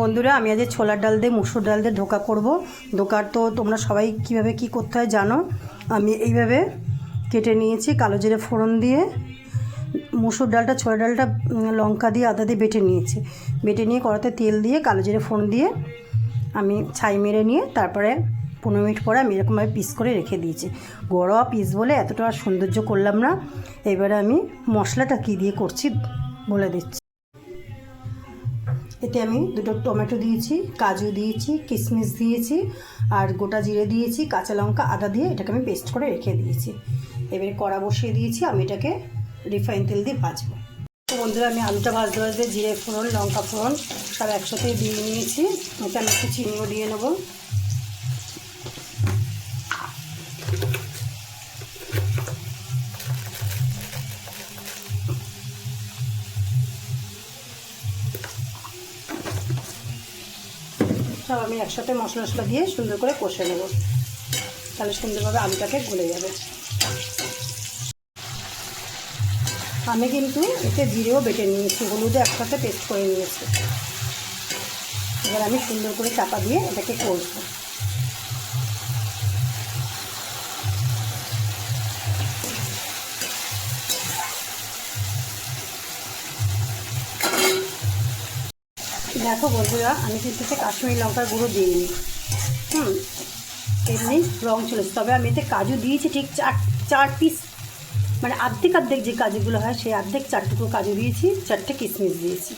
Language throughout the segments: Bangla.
বন্ধুরা, আমি আজ ছোলার ডাল দিয়ে মুসুর ডাল দিয়ে ধোকা করব। ধোকার তো তোমরা সবাই কীভাবে কি করতে হয় জানো? আমি এইভাবে কেটে নিয়েছি কালো জিরে ফোড়ন দিয়ে। মুসুর ডালটা ছোলা ডালটা লঙ্কা দিয়ে, আদা দিয়ে বেটে নিয়েছি। বেটে নিয়ে কড়াতে তেল দিয়ে, কালো জিরে ফোড়ন দিয়ে আমি ছাই মেরে নিয়ে তারপরে পনেরো মিনিট পরে আমি এরকমভাবে পিস করে রেখে দিয়েছি। গড়োয়া পিস বলে এতটা সৌন্দর্য করলাম না। এবারে আমি মশলাটা কী দিয়ে করছি বলে দিচ্ছি। এতে আমি দুটো টমেটো দিয়েছি, কাজু দিয়েছি কিশমিশ দিয়েছি, আর গোটা জিরে দিয়েছি, কাঁচা লঙ্কা, আদা দিয়ে এটাকে আমি পেস্ট করে রেখে দিয়েছি। এবারে কড়া বসিয়ে দিয়েছি, আমি এটাকে রিফাইন তেল দিয়ে ভাজবো। বন্ধুরা, আমি আলুটা ভাজতে ভাজতে জিরে ফোড়ন, লঙ্কা ফোড়ন সব একসাথে দিয়ে নিয়েছি। এতে আমি একটু চিনিও দিয়ে নেব। সব আমি একসাথে মশলা মশলা দিয়ে সুন্দর করে কষে নেব। তাহলে সুন্দরভাবে আলুটাকে গলে যাবে। আমি কিন্তু এতে জিরেও বেটে নিয়েছি, হলুদে একসাথে পেস্ট করে নিয়েছি। এবার আমি সুন্দর করে চাপা দিয়ে এটাকে কষবো। দেখো বন্ধুরা, আমি কিন্তু এতে কাশ্মীরি লঙ্কার গুঁড়ো দিইনি। হুম, এমনি রং চলেছে তবে আমি এতে কাজু দিয়েছি ঠিক চার চার পিস মানে অর্ধেক অর্ধেক যে কাজুগুলো হয়, সেই অর্ধেক চারটুকু কাজু দিয়েছি, চারটে কিশমিশ দিয়েছি।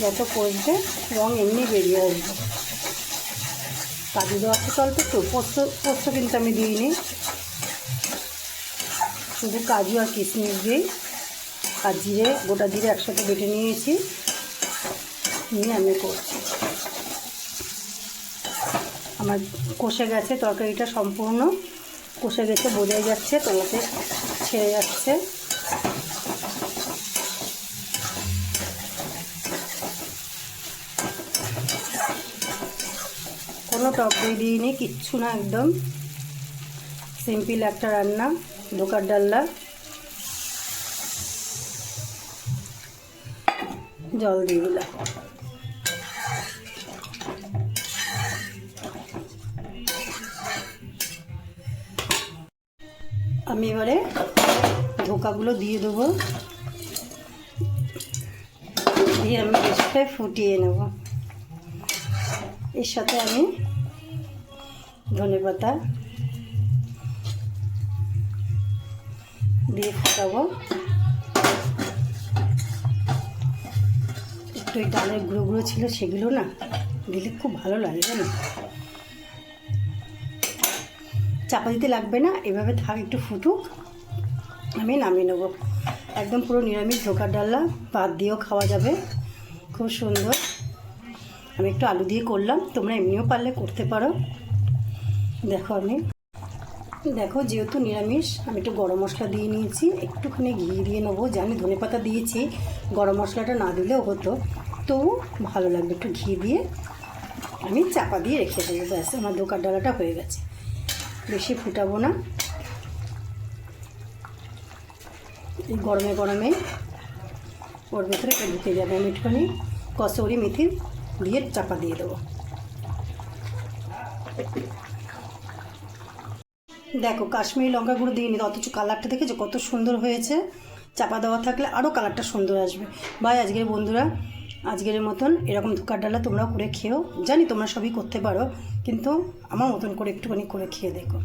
যত করবে রং এমনি বেরিয়ে আসবে। কাজু দেওয়া তো অল্প একটু, পোস্ত পোস্ত কিন্তু আমি দিইনি। শুধু কাজু আর কিশমিশ দিয়েই। আর জিরে, গোটা জিরে একসাথে বেটে নিয়েছি। নিয়ে আমি করছি। আমার কষে গেছে, তরকারিটা সম্পূর্ণ। কষে গেছে, বোঝাই যাচ্ছে তোলাতে ছেড়ে যাচ্ছে। কোনো টক দই দিইনি, কিচ্ছু না একদম। সিম্পল একটা রান্না ধোকার ডাল্লা জল দিয়ে দিলাম। আমি এবারে ধোকাগুলো দিয়ে দেবো। দিয়ে আমি বেশিটা ফুটিয়ে নেব। এর সাথে আমি ধনে পাতা দিয়ে ফুটাবো। একটু ওই ডালের গুঁড়ো গুঁড়ো ছিল সেগুলো না দিলে খুব ভালো লাগে জানো। চাপা দিতে লাগবে না, এভাবে থাক একটু ফুটুক, আমি নামিয়ে নেব। একদম পুরো নিরামিষ ধোকার ডাল্লা ভাত দিয়েও খাওয়া যাবে, খুব সুন্দর। আমি একটু আলু দিয়ে করলাম, তোমরা এমনিও পারলে করতে পারো। দেখো আমি। দেখো, যেহেতু নিরামিষ, আমি একটু গরম মশলা দিয়ে নিয়েছি, একটুখানি ঘি দিয়ে নেব। জানি ধনে পাতা দিয়েছি, গরম মশলাটা না দিলেও হতো। তবু ভালো লাগবে একটু ঘি দিয়ে। আমি চাপা দিয়ে রেখে দেবো, ব্যাস, আমার দোকান ডালাটা হয়ে গেছে। বেশি ফুটাবো না। এই গরমে গরমে ওর ভেতরে ঢুকে যাবে। আমি একটুখানি কসৌরি মেথি দিয়ে চাপা দিয়ে দেবো। দেখো, কাশ্মীরি লঙ্কা গুঁড়ো দিইনি, অথচ কালারটা দেখেছ? কত সুন্দর হয়েছে। চাপা দেওয়া থাকলে আরও কালারটা সুন্দর আসবে। ভাই, আজকের বন্ধুরা আজকের মতন এরকম ধোকার ডালা তোমরা করে খেও জানি তোমরা সবই করতে পারো, কিন্তু আমার মতন করে একটুখানি করে খেয়ে দেখো।